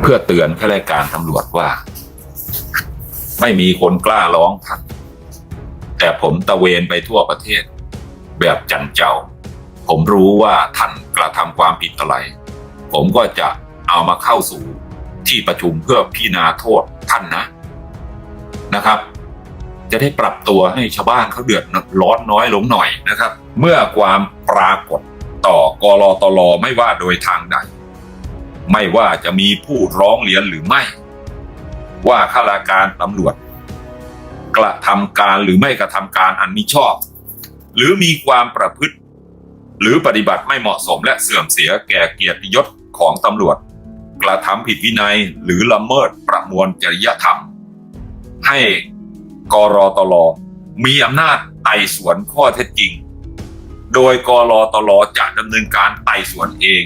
เพื่อเตือนข้าราชการตำรวจว่า ไม่มีคนกล้าร้องท่านแต่ผมตะเวนไปทั่วประเทศ แบบจันเจ้า ผมรู้ว่าท่านกระทำความผิดอะไร ผมก็จะเอามาเข้าสู่ที่ประชุมเพื่อพิจารณาโทษท่านนะนะครับ จะได้ปรับตัวให้ชาวบ้านเขาเดือดร้อนน้อยลงหน่อยนะครับ เมื่อความปรากฏต่อกรอตลอไม่ว่าโดยทางใด ไม่ว่าจะมีผู้ร้องเรียนหรือไม่ ว่าข้าราชการตำรวจ กระทำการหรือไม่กระทำการอันมิชอบ หรือมีความประพฤติ หรือปฏิบัติไม่เหมาะสมและเสื่อมเสียแก่เกียรติยศของตำรวจ กระทำผิดวินัยหรือละเมิดประมวลจริยธรรม ให้กรตลมีอำนาจไต่สวนข้อเท็จจริง โดยกรตลจะดำเนินการไต่สวนเอง